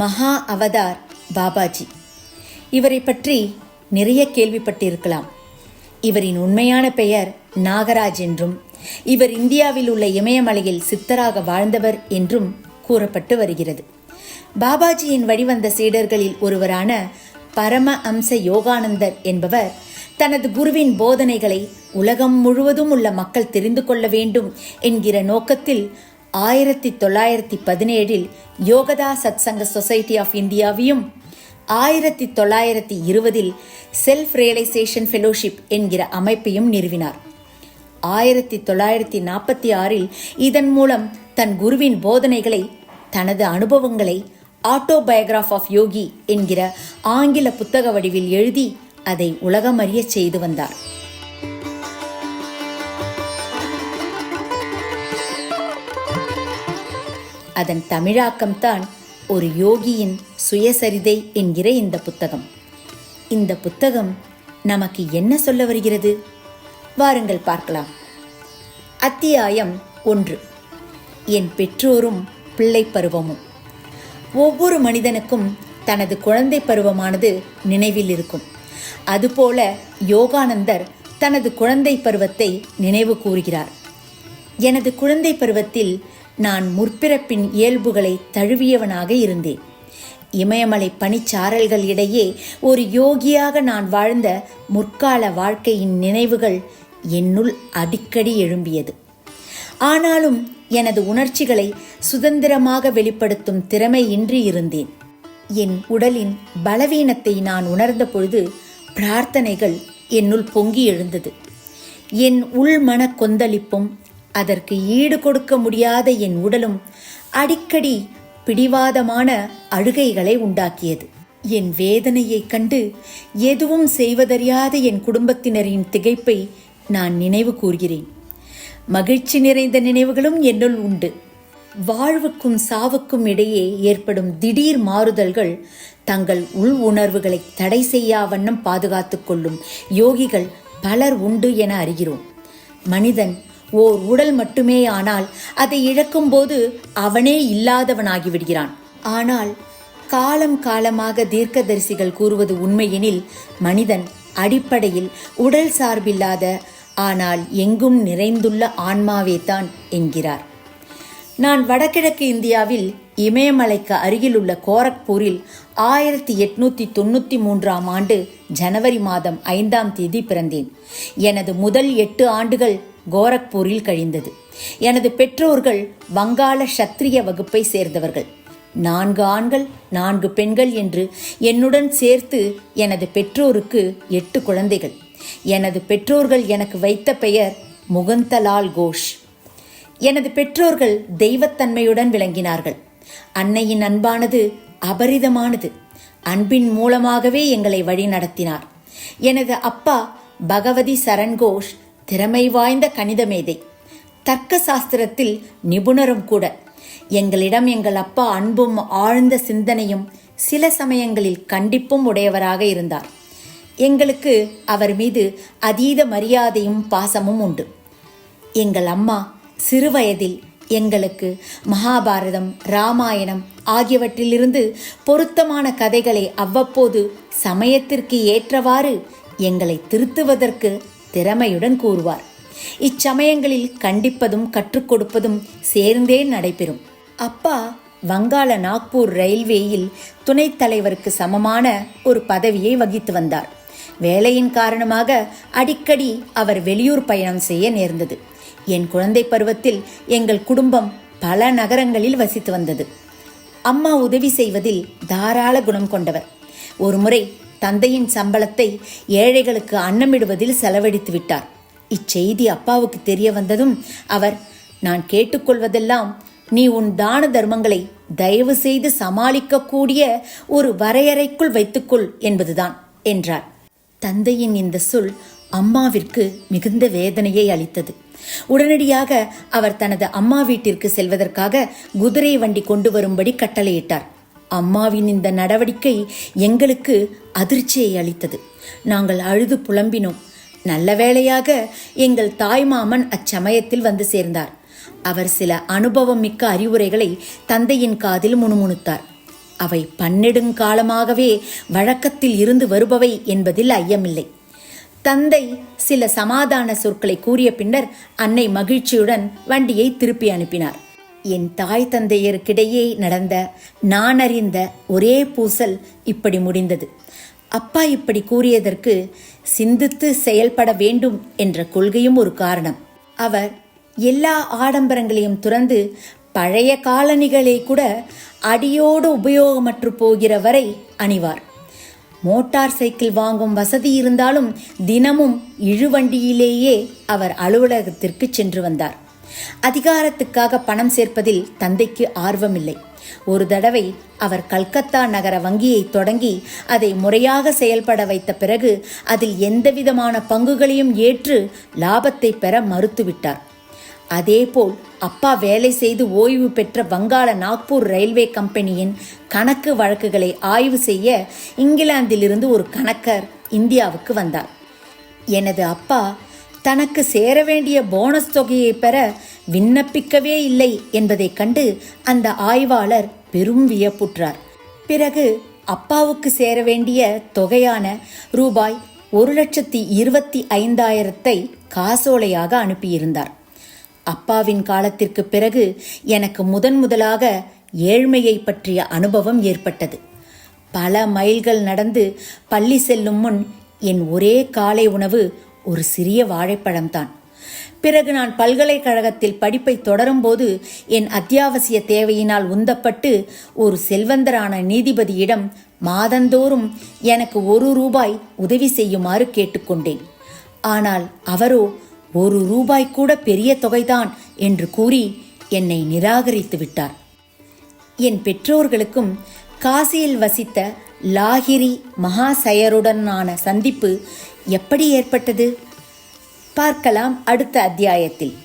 மகா அவதார் பாபாஜி. இவரை பற்றி நிறைய கேள்விப்பட்டிருக்கலாம். இவரின் உண்மையான பெயர் நாகராஜ் என்றும் இவர் இந்தியாவில் உள்ள இமயமலையில் சித்தராக வாழ்ந்தவர் என்றும் கூறப்பட்டு வருகிறது. பாபாஜியின் வழிவந்த சீடர்களில் ஒருவரான பரம அம்ச யோகானந்தர் என்பவர் தனது குருவின் போதனைகளை உலகம் முழுவதும் உள்ள மக்கள் தெரிந்து கொள்ள வேண்டும் என்கிற நோக்கத்தில் ஆயிரத்தி தொள்ளாயிரத்தி பதினேழில் யோகதா சத்சங்க சொசைட்டி ஆஃப் இந்தியாவையும் ஆயிரத்தி தொள்ளாயிரத்தி இருபதில் செல்ஃப் ரியலைசேஷன் ஃபெலோஷிப் என்கிற அமைப்பையும் நிறுவினார். ஆயிரத்தி தொள்ளாயிரத்தி நாற்பத்தி ஆறில் இதன் மூலம் தன் குருவின் போதனைகளை தனது அனுபவங்களை ஆட்டோபயோகிராஃப் ஆஃப் யோகி என்கிற ஆங்கில புத்தக வடிவில் எழுதி அதை உலகமறிய செய்து வந்தார். அதன் தமிழாக்கம்தான் ஒரு யோகியின் சுயசரிதை என்கிற இந்த புத்தகம். இந்த புத்தகம் நமக்கு என்ன சொல்ல வருகிறது? வாருங்கள் பார்க்கலாம். அத்தியாயம் ஒன்று. என் பெற்றோரும் பிள்ளை பருவமும். ஒவ்வொரு மனிதனுக்கும் தனது குழந்தை பருவமானது நினைவில் இருக்கும். அதுபோல யோகானந்தர் தனது குழந்தை பருவத்தை நினைவு கூறுகிறார். எனது குழந்தை பருவத்தில் நான் முற்பிறப்பின் இயல்புகளை தழுவியவனாக இருந்தேன். இமயமலை பனிச்சாரல்கள் இடையே ஒரு யோகியாக நான் வாழ்ந்த முற்கால வாழ்க்கையின் நினைவுகள் என்னுள் அடிக்கடி எழும்பியது. ஆனாலும் எனது உணர்ச்சிகளை சுதந்திரமாக வெளிப்படுத்தும் திறமையின்றி இருந்தேன். என் உடலின் பலவீனத்தை நான் உணர்ந்த பொழுது பிரார்த்தனைகள் என்னுள் பொங்கி எழுந்தது. என் உள்மன கொந்தளிப்பும் அதற்கு ஈடு கொடுக்க முடியாத என் உடலும் அடிக்கடி பிடிவாதமான அழுகைகளை உண்டாக்கியது. என் வேதனையைக் கண்டு எதுவும் செய்வதறியாத என் குடும்பத்தினரின் திகைப்பை நான் நினைவு கூர்கிறேன். மகிழ்ச்சி நிறைந்த நினைவுகளும் என்னுள் உண்டு. வாழ்வுக்கும் சாவுக்கும் இடையே ஏற்படும் திடீர் மாறுதல்கள் தங்கள் உள் உணர்வுகளை தடை செய்யா வண்ணம் பாதுகாத்துக் கொள்ளும் யோகிகள் பலர் உண்டு என அறிகிறோம். மனிதன் ஓர் உடல் மட்டுமே ஆனால் அதை இழக்கும்போது அவனே இல்லாதவனாகி விடுகிறான் ஆனால் காலம் காலமாக தீர்க்கதரிசிகள் கூறுவது உண்மையெனில் மனிதன் அடிப்படையில் உடல் சார்பில்லாத ஆனால் எங்கும் நிறைந்துள்ள ஆன்மாவே தான் என்கிறார். நான் வடகிழக்கு இந்தியாவில் இமயமலைக்கு அருகிலுள்ள கோரக்பூரில் ஆயிரத்தி எட்நூத்தி தொண்ணூத்தி மூன்றாம் ஆண்டு ஜனவரி மாதம் ஐந்தாம் தேதி பிறந்தேன். எனது முதல் எட்டு ஆண்டுகள் கோரக்பூரில் கழிந்தது. எனது பெற்றோர்கள் வங்காள சத்திரிய வகுப்பை சேர்ந்தவர்கள். நான்கு ஆண்கள் நான்கு பெண்கள் என்று என்னுடன் சேர்த்து எனது பெற்றோருக்கு எட்டு குழந்தைகள். எனது பெற்றோர்கள் எனக்கு வைத்த பெயர் முகந்தலால் கோஷ். எனது பெற்றோர்கள் தெய்வத்தன்மையுடன் விளங்கினார்கள். அன்னையின் அன்பானது அபரிதமானது. அன்பின் மூலமாகவே எங்களை வழி நடத்தினார் எனது அப்பா பகவதி சரண் கோஷ் திறமை வாய்ந்த கணித மேதை. தர்க்க சாஸ்திரத்தில் நிபுணரும் கூட. எங்களிடம் எங்கள் அப்பா அன்பும் ஆழ்ந்த சிந்தனையும் சில சமயங்களில் கண்டிப்பும் உடையவராக இருந்தார். எங்களுக்கு அவர் மீது அதீத மரியாதையும் பாசமும் உண்டு. எங்கள் அம்மா சிறுவயதில் எங்களுக்கு மகாபாரதம் ராமாயணம் ஆகியவற்றிலிருந்து பொருத்தமான கதைகளை அவ்வப்போது சமயத்திற்கு ஏற்றவாறு எங்களை திருத்துவதற்கு திறமையுடன் கூறுவார். இச்சமயங்களில் கண்டிப்பதும் கற்றுக் கொடுப்பதும் சேர்ந்தே நடைபெறும். அப்பா வங்காள நாக்பூர் ரயில்வேயில் துணைத் தலைவருக்கு சமமான ஒரு பதவியை வகித்து வந்தார். வேலையின் காரணமாக அடிக்கடி அவர் வெளியூர் பயணம் செய்ய நேர்ந்தது. என் குழந்தை பருவத்தில் எங்கள் குடும்பம் பல நகரங்களில் வசித்து வந்தது. அம்மா உதவி செய்வதில் தாராள குணம் கொண்டவர். ஒருமுறை தந்தையின் சம்பளத்தை ஏழைகளுக்கு அன்னமிடுவதில் செலவழித்து விட்டார். இச்செய்தி அப்பாவுக்கு தெரிய வந்ததும் அவர் நான் கேட்டுக்கொள்வதெல்லாம் நீ உன் தான தர்மங்களை தயவு செய்து சமாளிக்கக்கூடிய ஒரு வரையறைக்குள் வைத்துக்கொள் என்பதுதான் என்றார். தந்தையின் இந்த சொல் அம்மாவிற்கு மிகுந்த வேதனையை அளித்தது. உடனடியாக அவர் தனது அம்மா வீட்டிற்கு செல்வதற்காக குதிரை வண்டி கொண்டு வரும்படி கட்டளையிட்டார். அம்மாவின் இந்த நடவடிக்கை எங்களுக்கு அதிர்ச்சியை அளித்தது. நாங்கள் அழுது புலம்பினோம். நல்ல வேளையாக எங்கள் தாய்மாமன் அச்சமயத்தில் வந்து சேர்ந்தார். அவர் சில அனுபவம் மிக்க அறிவுரைகளை தந்தையின் காதில் முணுமுணுத்தார். அவை பன்னெடுங்காலமாகவே வழக்கத்தில் இருந்து வருபவை என்பதில் ஐயமில்லை. தந்தை சில சமாதான சொற்களை கூறிய பின்னர் அன்னை மகிழ்ச்சியுடன் வண்டியை திருப்பி அனுப்பினார். என் தாய் தந்தையருக்கிடையே நடந்த நான் அறிந்த ஒரே பூசல் இப்படி முடிந்தது. அப்பா இப்படி கூறியதற்கு சிந்தித்து செயல்பட வேண்டும் என்ற கொள்கையும் ஒரு காரணம். அவர் எல்லா ஆடம்பரங்களையும் துறந்து பழைய காலணிகளை கூட அடியோடு உபயோகமற்று போகிற வரை அணிவார். மோட்டார் சைக்கிள் வாங்கும் வசதி இருந்தாலும் தினமும் இழுவண்டியிலேயே அவர் அலுவலகத்திற்கு சென்று வந்தார். அதிகாரத்துக்காக பணம் சேர்ப்பதில் தந்தைக்கு ஆர்வமில்லை. ஒரு தடவை அவர் கல்கத்தா நகர வங்கியை தொடங்கி அதை முறையாக செயல்பட வைத்த பிறகு அதில் எந்தவிதமான பங்குகளையும் ஏற்று லாபத்தை பெற மறுத்துவிட்டார். அதேபோல் அப்பா வேலை செய்து ஓய்வு பெற்ற வங்காள நாக்பூர் ரயில்வே கம்பெனியின் கணக்கு வழக்குகளை ஆய்வு செய்ய இங்கிலாந்திலிருந்து ஒரு கணக்கர் இந்தியாவுக்கு வந்தார். எனது அப்பா தனக்கு சேர வேண்டிய போனஸ் தொகையை பெற விண்ணப்பிக்கவே இல்லை என்பதைக் கண்டு அந்த ஆய்வாளர் பெரும் வியப்புற்றார். பிறகு அப்பாவுக்கு சேர வேண்டிய தொகையான ரூபாய் ஒரு லட்சத்தி இருபத்தி ஐந்தாயிரத்தை காசோலையாக அனுப்பியிருந்தார். அப்பாவின் காலத்திற்கு பிறகு எனக்கு முதன் முதலாக ஏழ்மையை பற்றிய அனுபவம் ஏற்பட்டது. பல மைல்கள் நடந்து பள்ளி செல்லும் முன் என் ஒரே காலை உணவு ஒரு சிறிய வாழைப்பழம்தான். பிறகு நான் பல்கலைக்கழகத்தில் படிப்பை தொடரும்போது என் அத்தியாவசிய தேவையினால் உந்தப்பட்டு ஒரு செல்வந்தரான நீதிபதியிடம் மாதந்தோறும் எனக்கு ஒரு ரூபாய் உதவி செய்யுமாறு கேட்டுக்கொண்டேன். ஆனால் அவரோ ஒரு ரூபாய் கூட பெரிய தொகைதான் என்று கூறி என்னை நிராகரித்து விட்டார். என் பெற்றோர்களுக்கும் காசியில் வசித்த லாகிரி மகாசயருடனான சந்திப்பு எப்படி ஏற்பட்டது? பார்க்கலாம் அடுத்த அத்தியாயத்தில்.